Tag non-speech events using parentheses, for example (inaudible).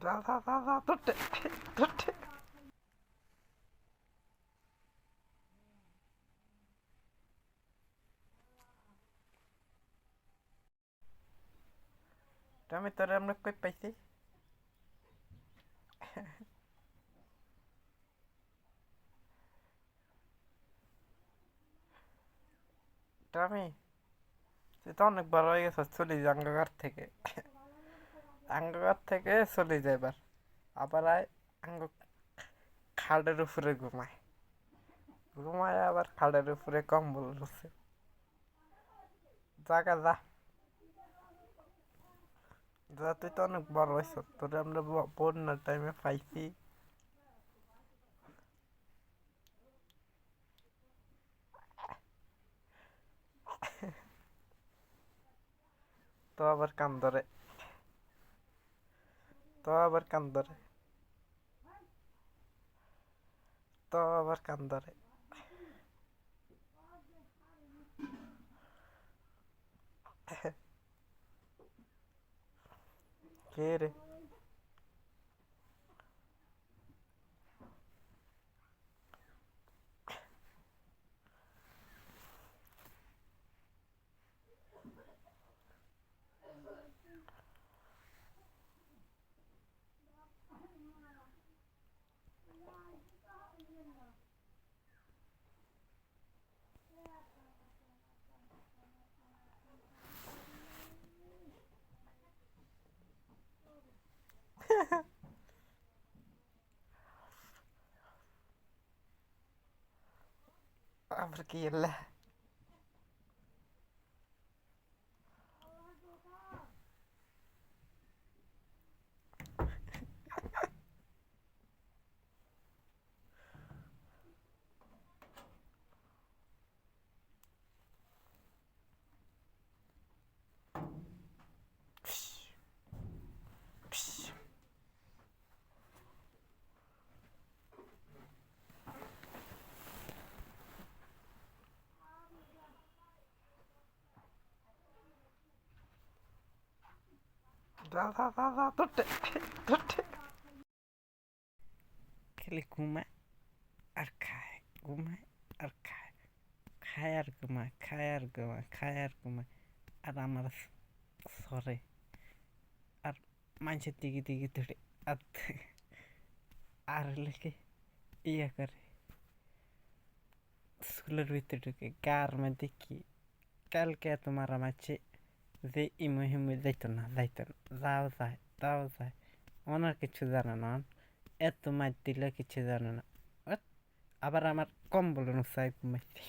যা যা যা যা ধরতে ধরতে আমি তোরে আমরা কই পাইছি টমি তুই তো অনেক বড় হয়ে গেছিস চলে যা আঙ্গাগার থেকে আঙ্গাগার থেকে চলে যায় এবার। আবার আয়, আঙ্গ খাটের উপরে ঘুমায়। ঘুমায় আবার খাটের উপরে কম্বল রয়েছে জাগা যা। যা, তুই তো অনেক বড় হয়েছ তোরে আমরা বন্যার টাইমে পাইছি। তো আবার কান ধরে তো আবার কান্দরে তো আবার কান্দরে (laughs) কে রে? আবার কি এলা যা যা যা যা ধরতে ধরতে খালি ঘুমায় আর খায় ঘুমায় আর খায় খায় আর ঘুমায় খায় আর ঘুমায় খায় আর ঘুমায় আর আমার সরে আর মানুষের দিকে দিকে ধরে আর আর লেগে ইয়ে করে স্কুলের ভিতরে ঢুকে গার মধ্যে কি কালকে তোমার মাঝে যে ইমু হিমু যাইতো না যাইতো না যাও যায় তাও যায় ওনার কিছু জানে না এত মার দিলে কিছু জানে না আবার আমার কম্বল অনুসায় ঘুমাইছে